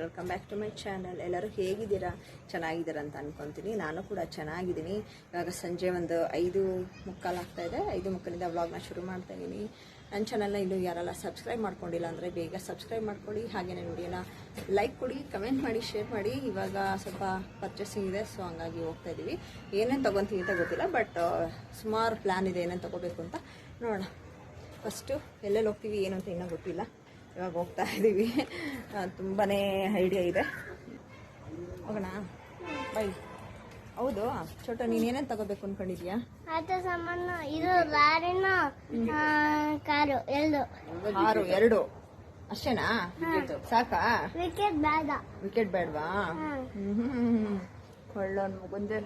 Welcome back to my channel ಎಲ್ಲರೂ ಹೇಗಿದ್ದೀರಾ? ಚೆನ್ನಾಗಿದ್ದೀರಾ ಅಂತ ಅನ್ಕೊತೀನಿ. ನಾನು ಕೂಡ ಚೆನ್ನಾಗಿದ್ದೀನಿ. ಇವಾಗ ಸಂಜೆ ಒಂದು ಐದು ಮುಕ್ಕಾಲು ಆಗ್ತಾ ಇದೆ. ಐದು ಮುಕ್ಕಾಲಿಂದ ವ್ಲಾಗ್ನ ಶುರು ಮಾಡ್ತಾ ಇದ್ದೀನಿ ನನ್ನ ಚಾನಲ್ನ ಇನ್ನೂ ಯಾರೆಲ್ಲ ಸಬ್ಸ್ಕ್ರೈಬ್ ಮಾಡ್ಕೊಂಡಿಲ್ಲ ಅಂದರೆ ಬೇಗ ಸಬ್ಸ್ಕ್ರೈಬ್ ಮಾಡ್ಕೊಳ್ಳಿ. ಹಾಗೆ ನನ್ನ ವಿಡಿಯೋನ ಲೈಕ್ ಕೊಡಿ ಕಮೆಂಟ್ ಮಾಡಿ ಶೇರ್ ಮಾಡಿ. ಇವಾಗ ಸ್ವಲ್ಪ ಪರ್ಚೇಸಿಂಗ್ ಇದೆ ಸೊ ಹಂಗಾಗಿ ಹೋಗ್ತಾ ಇದ್ದೀವಿ ಏನೇನು ತೊಗೊತೀವಿ ಅಂತ ಗೊತ್ತಿಲ್ಲ ಬಟ್ ಸುಮಾರು ಪ್ಲ್ಯಾನ್ ಇದೆ ಏನೇನು ತೊಗೋಬೇಕು ಅಂತ ನೋಡೋಣ. ಫಸ್ಟು ಎಲ್ಲೆಲ್ಲಿ ಹೋಗ್ತೀವಿ, ಏನು ಅಂತ ಇನ್ನೂ ಗೊತ್ತಿಲ್ಲ. ಇವಾಗ ಹೋಗ್ತಾ ಇದ್ದೀವಿ ತುಂಬಾ ಐಡಿಯಾ ಇದೆ. ಹೋಗೋಣ? ಬೈ. ಹೌದು. ಚೋಟ ಏನೇನ್ ತಗೋಬೇಕು ಅನ್ಕೊಂಡಿದ್ಯಾ? ಆಟ ಸಾಮಾನು? ಇದು ಲಾರಿನ ಕಾರು ಎರಡು. ಆರು ಎರಡು. ಅಷ್ಟೇನಾ? ಸಾಕಾ? ವಿಕೆಟ್ ಬೇಡ. ವಿಕೆಟ್ ಬೇಡವಾ? ಹ್ಮ್ ಕೊಳ್ಳೋನ್ ಮುಗುಂದೆ.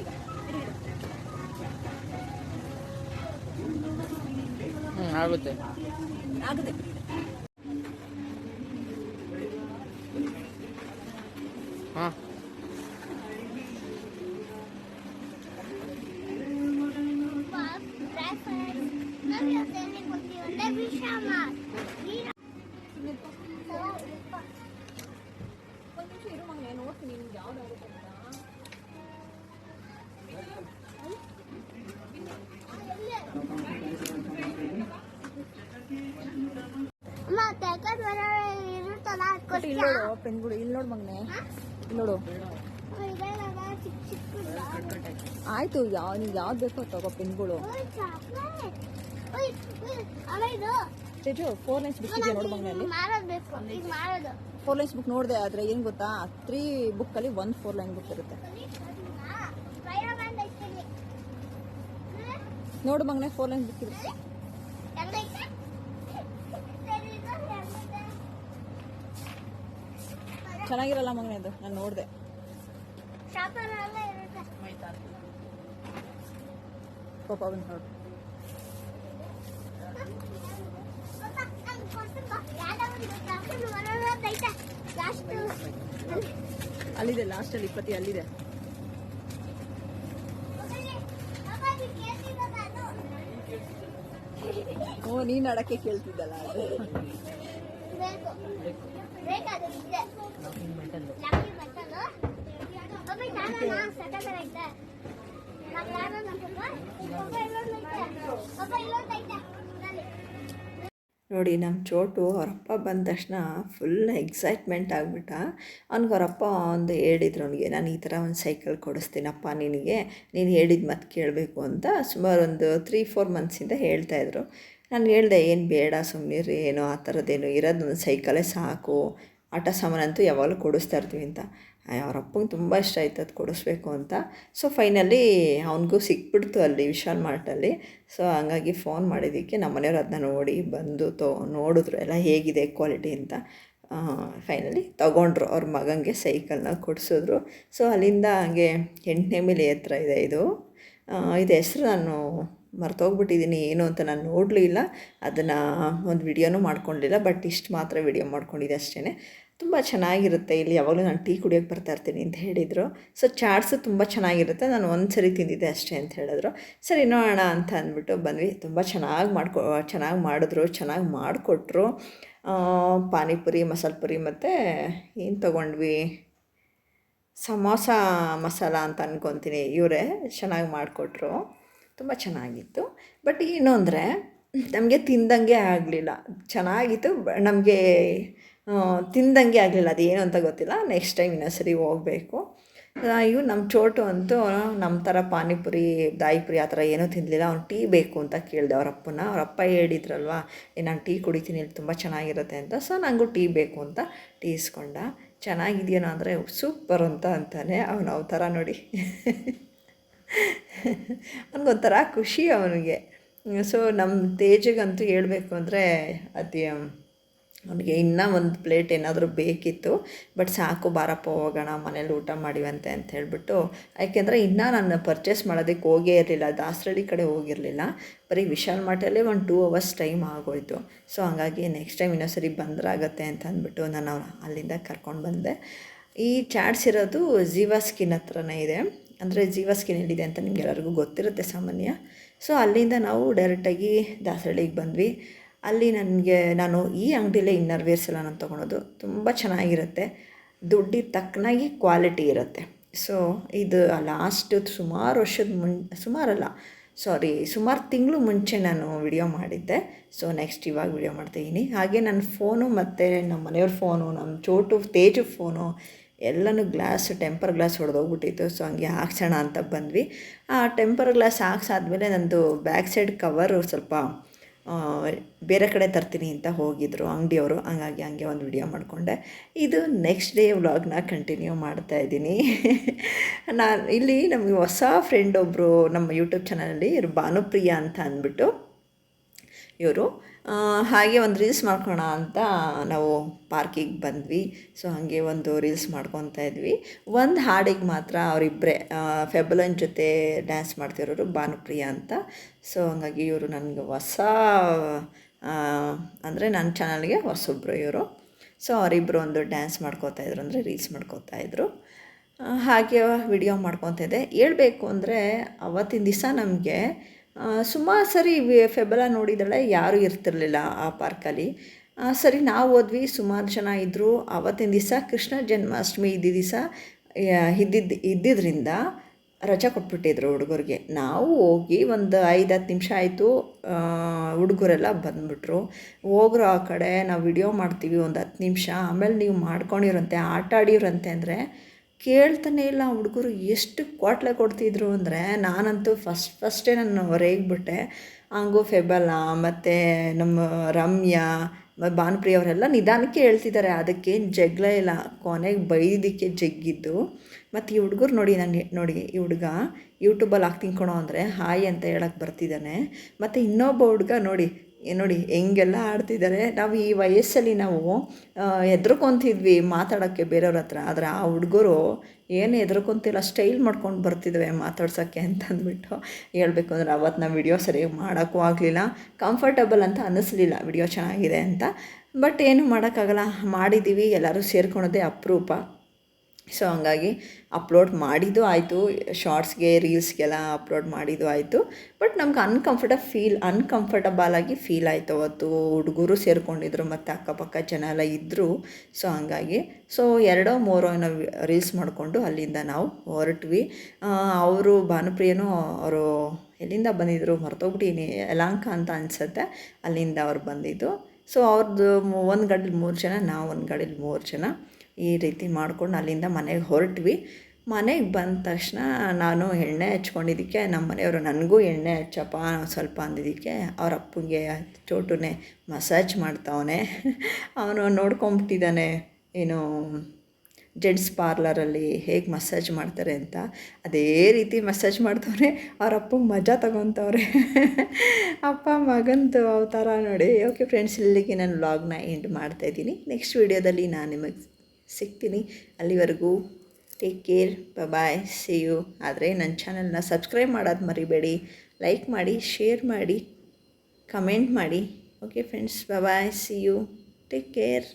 ತೆಗಿತೀನಿ ಈಗ ಹ್ಮ್ ಆಗುತ್ತೆ ಆಗುತ್ತೆ ಹಾ ಒಂದು ಇಲ್ಲಿ? ನೋಡು ಪೆನ್ಗಳು ಇಲ್ಲಿ ನೋಡು ಮಗನೆ. ಇಲ್ಲಿ ನೋಡು? ಆಯ್ತು ಯಾವ ನೀವು ಯಾವ್ದು ಬೇಕೋ ತಗೋ ಪೆನ್ಗಳು ಫೋರ್ ಲೈನ್ಸ್ ಬುಕ್ ಇದೆ. ನೋಡು ಮಗನೆ ಅಲ್ಲಿ? ಮಾರೋದ್ ಬೇಕು ಈಗ ಫೋರ್ ಲೈನ್ಸ್ ಬುಕ್ ನೋಡಿದೆ ಆದರೆ ಏನು ಗೊತ್ತಾ? ತ್ರೀ ಬುಕ್ಕಲ್ಲಿ ಒಂದು ಫೋರ್ ಲೈನ್ ಬುಕ್ ಇರುತ್ತೆ? ನೋಡು ಮಗನೇ ಫೋರ್ ಲೈನ್ಸ್ ಬುಕ್ ಇರುತ್ತೆ ಹೆಂಗೈತೆ? ಸರಿ, ಇದು ಹೆಂಗೈತೆ? ಚೆನ್ನಾಗಿರಲ್ಲ ಮಗನೇ ಅದು, ನಾನು ನೋಡಿದೆ. ಪಾಪ ಬಂದು ನೋಡು. ಅಲ್ಲಿದೆ ಲಾಸ್ಟ್ ಅಲ್ಲಿ. ಇಪ್ಪತ್ತಿ ಅಲ್ಲಿದೆ. ಓ, ನೀನ್ ಅಡಕ್ಕೆ ಕೇಳ್ತಿದ್ದಲ್ಲ ನೋಡಿ ನಮ್ಮ ಚೋಟು ಅವರಪ್ಪ ಬಂದ ತಕ್ಷಣ ಫುಲ್ ಎಕ್ಸೈಟ್ಮೆಂಟ್ ಆಗಿಬಿಟ್ಟ. ಅವ್ನಿಗೆ ಅವರಪ್ಪ ಒಂದು ಹೇಳಿದ್ರು ಅವನಿಗೆ, ನಾನು ಈ ಥರ ಒಂದು ಸೈಕಲ್ ಕೊಡಿಸ್ತೀನಪ್ಪ ನಿನಗೆ. ನೀನು ಹೇಳಿದ ಮತ್ತೆ ಕೇಳಬೇಕು ಅಂತ. ಸುಮಾರು ಒಂದು ತ್ರೀ ಫೋರ್ ಮಂತ್ಸಿಂದ ಹೇಳ್ತಾಯಿದ್ರು ನಾನು ಹೇಳಿದೆ, ಏನು ಬೇಡ ಸುಮ್ಮನಿರಿ ಏನೋ ಆ ಥರದ್ದೇನು ಇರೋದೊಂದು ಸೈಕಲೇ ಸಾಕು. ಆಟ ಸಾಮಾನಂತೂ ಯಾವಾಗಲೂ ಕೊಡಿಸ್ತಾ ಇರ್ತೀವಿ ಅಂತ. ಅವ್ರ ಅಪ್ಪಂಗೆ ತುಂಬ ಇಷ್ಟ ಆಯ್ತು ಅದು ಕೊಡಿಸ್ಬೇಕು ಅಂತ. ಸೊ ಫೈನಲಿ ಅವನಿಗೂ ಸಿಕ್ಬಿಡ್ತು ಅಲ್ಲಿ ವಿಶಾಲ್ ಮಾರ್ಟಲ್ಲಿ. ಸೊ ಹಂಗಾಗಿ ಫೋನ್ ಮಾಡಿದ್ದಕ್ಕೆ ನಮ್ಮ ಮನೆಯವ್ರು ಅದನ್ನ ನೋಡಿ ಬಂದು ತೋ, ನೋಡಿದ್ರು, ಎಲ್ಲ ಹೇಗಿದೆ ಕ್ವಾಲಿಟಿ ಅಂತ. ಫೈನಲಿ ತೊಗೊಂಡ್ರು, ಅವ್ರ ಮಗನಿಗೆ ಸೈಕಲ್ನ ಕೊಡಿಸಿದ್ರು. ಸೊ ಅಲ್ಲಿಂದ ಹಂಗೆ ಎಂಟನೇ ಮೇಲೆ ಹತ್ರ ಇದೆ ಇದು. ಇದು ಹೆಸರು ನಾನು ಮರ್ತೋಗ್ಬಿಟ್ಟಿದ್ದೀನಿ, ಏನು ಅಂತ ನಾನು ನೋಡಲಿಲ್ಲ ಅದನ್ನು ಒಂದು ವಿಡಿಯೋನೂ ಮಾಡ್ಕೊಂಡಿಲ್ಲ, ಬಟ್ ಇಷ್ಟು ಮಾತ್ರ ವಿಡಿಯೋ ಮಾಡ್ಕೊಂಡಿದ್ದೆ ಅಷ್ಟೇ ತುಂಬ ಚೆನ್ನಾಗಿರುತ್ತೆ, ಇಲ್ಲಿ ಯಾವಾಗಲೂ ನಾನು ಟೀ ಕುಡಿಯೋಕ್ಕೆ ಬರ್ತಾ ಇರ್ತೀನಿ ಅಂತ ಹೇಳಿದರು. ಸೊ ಚಾಟ್ಸು ತುಂಬ ಚೆನ್ನಾಗಿರುತ್ತೆ, ನಾನು ಒಂದು ಸರಿ ತಿಂದಿದ್ದೆ ಅಷ್ಟೇ ಅಂತ ಹೇಳಿದ್ರು. ಸರಿ, ನೋಡೋಣ ಅಂತ ಅಂದ್ಬಿಟ್ಟು ಬಂದ್ವಿ. ತುಂಬ ಚೆನ್ನಾಗಿ ಮಾಡ್ಕೊ, ಚೆನ್ನಾಗಿ ಮಾಡಿದ್ರು, ಚೆನ್ನಾಗಿ ಮಾಡಿಕೊಟ್ರು. ಪಾನಿಪುರಿ, ಮಸಾಲೆ ಪುರಿ ಮತ್ತು ಏನು ತೊಗೊಂಡ್ವಿ? ಸಮೋಸ ಮಸಾಲ ಅಂತ ಅನ್ಕೊತೀನಿ, ಇವರೇ ಚೆನ್ನಾಗಿ ಮಾಡಿಕೊಟ್ರು. ತುಂಬ ಚೆನ್ನಾಗಿತ್ತು. ಬಟ್ ಏನು ಅಂದರೆ ನಮಗೆ ತಿಂದಂಗೆ ಆಗಲಿಲ್ಲ. ಚೆನ್ನಾಗಿತ್ತು ನಮಗೆ ತಿಂದಂಗೆ ಆಗಲಿಲ್ಲ. ಅದು ಏನು ಅಂತ ಗೊತ್ತಿಲ್ಲ. ನೆಕ್ಸ್ಟ್ ಟೈಮ್ ಇನ್ನೊಂದು ಸರಿ ಹೋಗಬೇಕು. ಇವು ನಮ್ಮ ಚೋಟು ಅಂತೂ ನಮ್ಮ ಥರ ಪಾನಿಪುರಿ ದಾಯಿಪುರಿ ಆ ಥರ ಏನೂ ತಿನ್ನಲಿಲ್ಲ ಅವ್ನು ಟೀ ಬೇಕು ಅಂತ ಕೇಳಿದೆ ಅವ್ರ ಅಪ್ಪನ ಅವ್ರ ಅಪ್ಪ ಹೇಳಿದ್ರಲ್ವ "ಏ, ನಾನು ಟೀ ಕುಡಿತೀನಿ ಇಲ್ಲಿ ತುಂಬ ಚೆನ್ನಾಗಿರುತ್ತೆ ಅಂತ. ಸೊ ನನಗೂ ಟೀ ಬೇಕು ಅಂತ ಟೀ ಇಸ್ಕೊಂಡ. ಚೆನ್ನಾಗಿದೆಯೇನೋ ಅಂದರೆ ಸೂಪರ್ ಅಂತ ಅಂತಾನೆ. ಅವನು ಅವ ಥರ ನೋಡಿ. ಅವ್ನಿಗೊಂಥರ ಖುಷಿ ಅವನಿಗೆ. ಸೊ ನಮ್ಮ ತೇಜಗಂತೂ ಹೇಳಬೇಕು ಅಂದರೆ, ಅತಿ ಅವನಿಗೆ ಇನ್ನೂ ಒಂದು ಪ್ಲೇಟ್ ಏನಾದರೂ ಬೇಕಿತ್ತು ಬಟ್ ಸಾಕು ಬಾರಪ್ಪ, ಹೋಗೋಣ, ಮನೇಲಿ ಊಟ ಮಾಡಿವಂತೆ ಅಂತ ಹೇಳಿಬಿಟ್ಟು, ಯಾಕೆಂದರೆ ಇನ್ನೂ ನಾನು ಪರ್ಚೇಸ್ ಮಾಡೋದಕ್ಕೆ ಹೋಗೇ ಇರಲಿಲ್ಲ, ದಾಸರಳ್ಳಿ ಕಡೆ ಹೋಗಿರಲಿಲ್ಲ, ಬರೀ ವಿಶಾಲ್ ಮಾಟಲ್ಲೇ ಒಂದು ಟೂ ಅವರ್ಸ್ ಟೈಮ್ ಆಗೋಯ್ತು. ಸೊ ಹಾಗಾಗಿ ನೆಕ್ಸ್ಟ್ ಟೈಮ್ ಇನ್ನೊಂದು ಸರಿ ಬಂದ್ರಾಗತ್ತೆ ಅಂತ ಅಂದ್ಬಿಟ್ಟು ನಾನು ಅಲ್ಲಿಂದ ಕರ್ಕೊಂಡು ಬಂದೆ. ಈ ಚಾಟ್ಸ್ ಇರೋದು ಜೀವಾ ಸ್ಕಿನ್ ಹತ್ರನೇ ಇದೆ. ಅಂದರೆ ಜೀವ ಸ್ಕಿನ್ ಎಲ್ಲಿದೆ ಅಂತ ನಿಮಗೆಲ್ಲರಿಗೂ ಗೊತ್ತಿರುತ್ತೆ ಸಾಮಾನ್ಯ. ಸೊ ಅಲ್ಲಿಂದ ನಾವು ಡೈರೆಕ್ಟಾಗಿ ದಾಸರಳ್ಳಿಗೆ ಬಂದ್ವಿ. ಅಲ್ಲಿ ನನಗೆ ನಾನು ಈ ಅಂಗಡಿಲೇ ಇನ್ನರ್ ವೇರ್ಸ್ ಎಲ್ಲ ನಾನು ತೊಗೊಳೋದು ತುಂಬ ಚೆನ್ನಾಗಿರುತ್ತೆ. ದುಡ್ಡಿಗೆ ತಕ್ಕನಾಗಿ ಕ್ವಾಲಿಟಿ ಇರುತ್ತೆ. ಸೊ ಇದು ಲಾಸ್ಟ್ ಸುಮಾರು ವರ್ಷದ ಮುನ್, ಸುಮಾರಲ್ಲ. ಸಾರಿ ಸುಮಾರು ತಿಂಗಳು ಮುಂಚೆ ನಾನು ವಿಡಿಯೋ ಮಾಡಿದ್ದೆ. ಸೊ ನೆಕ್ಸ್ಟ್ ಇವಾಗ ವಿಡಿಯೋ ಮಾಡ್ತಾಯಿದ್ದೀನಿ ಹಾಗೆ ನನ್ನ ಫೋನು ಮತ್ತು ನಮ್ಮ ಮನೆಯವ್ರ ಫೋನು ನಮ್ಮ ಚೋಟು, ತೇಜು ಫೋನು ಎಲ್ಲನೂ ಗ್ಲಾಸ್, ಟೆಂಪರ್ ಗ್ಲಾಸ್ ಹೊಡೆದೋಗ್ಬಿಟ್ಟಿತ್ತು. ಸೊ, ಹಂಗೆ ಹಾಕ್ಸೋಣ ಅಂತ ಬಂದ್ವಿ. ಆ ಟೆಂಪರ್ ಗ್ಲಾಸ್ ಹಾಕ್ಸಾದ್ಮೇಲೆ ನಂದು ಬ್ಯಾಕ್ ಸೈಡ್ ಕವರು ಸ್ವಲ್ಪ ಬೇರೆ ಕಡೆ ತರ್ತೀನಿ ಅಂತ ಹೋಗಿದ್ರು ಅಂಗಡಿಯವರು. ಹಂಗಾಗಿ ಹಂಗೆ ಒಂದು ವಿಡಿಯೋ ಮಾಡಿಕೊಂಡೆ. ಇದು ನೆಕ್ಸ್ಟ್ ಡೇ ವ್ಲಾಗ್ನ ಕಂಟಿನ್ಯೂ ಮಾಡ್ತಾ ಇದ್ದೀನಿ. ನಾನು ಇಲ್ಲಿ ನಮಗೆ ಹೊಸ ಫ್ರೆಂಡ್ ಒಬ್ಬರು ನಮ್ಮ ಯೂಟ್ಯೂಬ್ ಚಾನಲಲ್ಲಿ ಇವರು ಭಾನುಪ್ರಿಯ ಅಂತ ಅಂದ್ಬಿಟ್ಟು ಇವರು. ಹಾಗೆ ಒಂದು ರೀಲ್ಸ್ ಮಾಡ್ಕೋಣ ಅಂತ ನಾವು ಪಾರ್ಕಿಗೆ ಬಂದ್ವಿ. ಸೊ ಹಾಗೆ ಒಂದು ರೀಲ್ಸ್ ಮಾಡ್ಕೊತಾ ಇದ್ವಿ. ಒಂದು ಹಾಡಿಗೆ ಮಾತ್ರ ಅವರಿಬ್ಬರೇ ಫೆಬಲನ್ ಜೊತೆ ಡ್ಯಾನ್ಸ್ ಮಾಡ್ತಿರೋರು ಭಾನುಪ್ರಿಯ ಅಂತ. ಸೊ ಹಂಗಾಗಿ ಇವರು ನನಗೆ ಹೊಸ ಅಂದರೆ ನನ್ನ ಚಾನಲ್ಗೆ ಹೊಸೊಬ್ಬರು ಇವರು. ಸೊ ಅವರಿಬ್ಬರು ಒಂದು ಡ್ಯಾನ್ಸ್ ಮಾಡ್ಕೋತಾ ಇದ್ರು, ಅಂದರೆ ರೀಲ್ಸ್ ಮಾಡ್ಕೋತಾ ಇದ್ರು. ಹಾಗೆ ವಿಡಿಯೋ ಮಾಡ್ಕೊತಾ ಇದ್ದೆ. ಹೇಳ್ಬೇಕು ಅಂದರೆ ಅವತ್ತಿನ ದಿವಸ ನಮಗೆ ಸುಮಾರು ಸರಿ ಫೆಬಲ ನೋಡಿದಳೆ ಯಾರೂ ಇರ್ತಿರ್ಲಿಲ್ಲ ಆ ಪಾರ್ಕಲ್ಲಿ. ಸರಿ ನಾವು ಹೋದ್ವಿ, ಸುಮಾರು ಜನ ಇದ್ದರು ಆವತ್ತಿನ ದಿವಸ ಕೃಷ್ಣ ಜನ್ಮಾಷ್ಟಮಿ ಇದ್ದ ದಿವಸ ಇದ್ದಿದ್ದು ಇದ್ದಿದ್ದರಿಂದ ರಜೆ ಕೊಟ್ಬಿಟ್ಟಿದ್ರು ಹುಡುಗರಿಗೆ. ನಾವು ಹೋಗಿ ಒಂದು ಐದು ಹತ್ತು ನಿಮಿಷ ಆಯಿತು ಹುಡುಗರೆಲ್ಲ ಬಂದುಬಿಟ್ರು. ಹೋಗ್ರು ಆ ಕಡೆ, ನಾವು ವಿಡಿಯೋ ಮಾಡ್ತೀವಿ ಒಂದು ಹತ್ತು ನಿಮಿಷ. ಆಮೇಲೆ ನೀವು ಮಾಡ್ಕೊಂಡಿರಂತೆ ಆಟ ಆಡಿರಂತೆ ಅಂದರೆ ಕೇಳ್ತಾನೆ ಇಲ್ಲ ಹುಡುಗರು ಎಷ್ಟು ಕ್ವಾಟ್ಲೆ ಕೊಡ್ತಿದ್ರು ಅಂದರೆ ನಾನಂತೂ ಫಸ್ಟ್, ಫಸ್ಟೇ ನಾನು ರೇಗ್ಬಿಟ್ಟೆ ಹಂಗು ಫೆಬಲ, ಮತ್ತು ನಮ್ಮ ರಮ್ಯಾ ಭಾನುಪ್ರಿಯ ಅವರೆಲ್ಲ ನಿಧಾನಕ್ಕೆ ಹೇಳ್ತಿದ್ದಾರೆ. ಅದಕ್ಕೇನು ಜಗಳ ಇಲ್ಲ. ಕೊನೆಗೆ ಬೈದಿದ್ದಕ್ಕೆ ಜಗ್ಗಿದ್ದು. ಮತ್ತು ಈ ಹುಡುಗರು ನೋಡಿ ನನಗೆ ನೋಡಿ ಈ ಹುಡುಗ ಯೂಟ್ಯೂಬಲ್ಲಿ ಹಾಕಿ ತಿನ್ಕೊಳೋ ಅಂದರೆ ಹಾಯ್ ಅಂತ ಹೇಳಕ್ಕೆ ಬರ್ತಿದ್ದಾನೆ. ಮತ್ತು ಇನ್ನೊಬ್ಬ ಹುಡುಗ ನೋಡಿ ನೋಡಿ, ಹೆಂಗೆಲ್ಲ ಆಡ್ತಿದ್ದಾರೆ. ನಾವು ಈ ವಯಸ್ಸಲ್ಲಿ ನಾವು ಹೆದ್ರಕೊಂತಿದ್ವಿ ಮಾತಾಡೋಕ್ಕೆ ಬೇರೆಯವ್ರ ಹತ್ರ. ಆದರೆ ಆ ಹುಡುಗರು ಏನು ಹೆದ್ರಕೊಂತಿಲ್ಲ, ಸ್ಟೈಲ್ ಮಾಡ್ಕೊಂಡು ಬರ್ತಿದ್ವಿ ಮಾತಾಡ್ಸೋಕ್ಕೆ ಅಂತ ಅಂದ್ಬಿಟ್ಟು ಹೇಳಬೇಕು ಅಂದರೆ ಅವತ್ತು ನಾವು ವಿಡಿಯೋ ಸರಿಯಾಗಿ ಮಾಡೋಕ್ಕೂ ಆಗಲಿಲ್ಲ. ಕಂಫರ್ಟಬಲ್ ಅಂತ ಅನ್ನಿಸ್ಲಿಲ್ಲ ವಿಡಿಯೋ ಚೆನ್ನಾಗಿದೆ ಅಂತ. ಬಟ್ ಏನು ಮಾಡೋಕ್ಕಾಗಲ್ಲ, ಮಾಡಿದ್ದೀವಿ, ಎಲ್ಲರೂ ಸೇರ್ಕೊಳೋದೇ ಅಪರೂಪ. ಸೊ ಹಂಗಾಗಿ ಅಪ್ಲೋಡ್ ಮಾಡಿದ್ದು ಆಯಿತು. ಶಾರ್ಟ್ಸ್ಗೆ ರೀಲ್ಸ್ಗೆಲ್ಲ ಅಪ್ಲೋಡ್ ಮಾಡಿದ್ದು ಆಯಿತು. ಬಟ್ ನಮ್ಗೆ ಅನ್ಕಂಫರ್ಟಬ್ ಫೀಲ್ ಅನ್ಕಂಫರ್ಟಬಲ್ ಆಗಿ ಫೀಲ್ ಆಯಿತು ಅವತ್ತು. ಹುಡುಗರು ಸೇರಿಕೊಂಡಿದ್ರು ಮತ್ತು ಅಕ್ಕಪಕ್ಕ ಜನ ಎಲ್ಲ ಇದ್ದರು ಸೊ ಹಂಗಾಗಿ ಸೊ ಎರಡೋ, ಮೂರೋ ಏನೋ ರೀಲ್ಸ್ ಮಾಡಿಕೊಂಡು ಅಲ್ಲಿಂದ ನಾವು ಹೊರಟ್ವಿ. ಅವರು ಭಾನುಪ್ರಿಯನು ಅವರು ಎಲ್ಲಿಂದ ಬಂದಿದ್ದರು ಮರ್ತೋಗ್ಬಿಟ್ಟಿನಿ ಯಲಾಂಕ ಅಂತ ಅನಿಸುತ್ತೆ. ಅಲ್ಲಿಂದ ಅವ್ರು ಬಂದಿದ್ದು. ಸೊ ಅವ್ರದ್ದು ಒಂದು ಗಾಡೀಲಿ ಮೂರು ಜನ, ನಾವು ಒಂದು ಗಾಡೀಲಿ ಮೂರು ಜನ. ಈ ರೀತಿ ಮಾಡ್ಕೊಂಡು ಅಲ್ಲಿಂದ ಮನೆಗೆ ಹೊರಟ್ವಿ. ಮನೆಗೆ ಬಂದ ತಕ್ಷಣ ನಾನು ಎಣ್ಣೆ ಹಚ್ಕೊಂಡಿದ್ದಕ್ಕೆ ನಮ್ಮ ಮನೆಯವರು ನನಗೂ ಎಣ್ಣೆ ಹಚ್ಚಪ್ಪ ಸ್ವಲ್ಪ ಅಂದಿದ್ದಕ್ಕೆ ಅವ್ರ ಅಪ್ಪಂಗೆ ಚೋಟುನೇ ಮಸಾಜ್ ಮಾಡ್ತಾವನೆ. ಅವನು ನೋಡ್ಕೊಂಬಿಟ್ಟಿದ್ದಾನೆ, ಏನು ಜೆಂಟ್ಸ್ ಪಾರ್ಲರಲ್ಲಿ ಹೇಗೆ ಮಸಾಜ್ ಮಾಡ್ತಾರೆ ಅಂತ. ಅದೇ ರೀತಿ ಮಸಾಜ್ ಮಾಡ್ತವ್ರೆ, ಅವ್ರ ಅಪ್ಪಂಗೆ ಮಜಾ ತಗೊತವ್ರೆ. ಅಪ್ಪ, ಮಗಂದು ಅವತಾರ ನೋಡಿ. ಓಕೆ ಫ್ರೆಂಡ್ಸ್ ಇಲ್ಲಿಗೆ ನಾನು ವ್ಲಾಗ್ನ ಎಂಡ್ ಮಾಡ್ತಾಯಿದ್ದೀನಿ ನೆಕ್ಸ್ಟ್ ವೀಡಿಯೋದಲ್ಲಿ ನಾನು ನಿಮಗೆ ಸಿಗ್ತೀನಿ. ಅಲ್ಲಿವರೆಗೂ take care bye see you ಆದರೆ ನನ್ನ ಚಾನಲ್ನ ಸಬ್ಸ್ಕ್ರೈಬ್ ಮಾಡೋದು ಮರಿಬೇಡಿ. ಲೈಕ್ ಮಾಡಿ ಶೇರ್ ಮಾಡಿ ಕಮೆಂಟ್ ಮಾಡಿ. Okay friends bye see you take care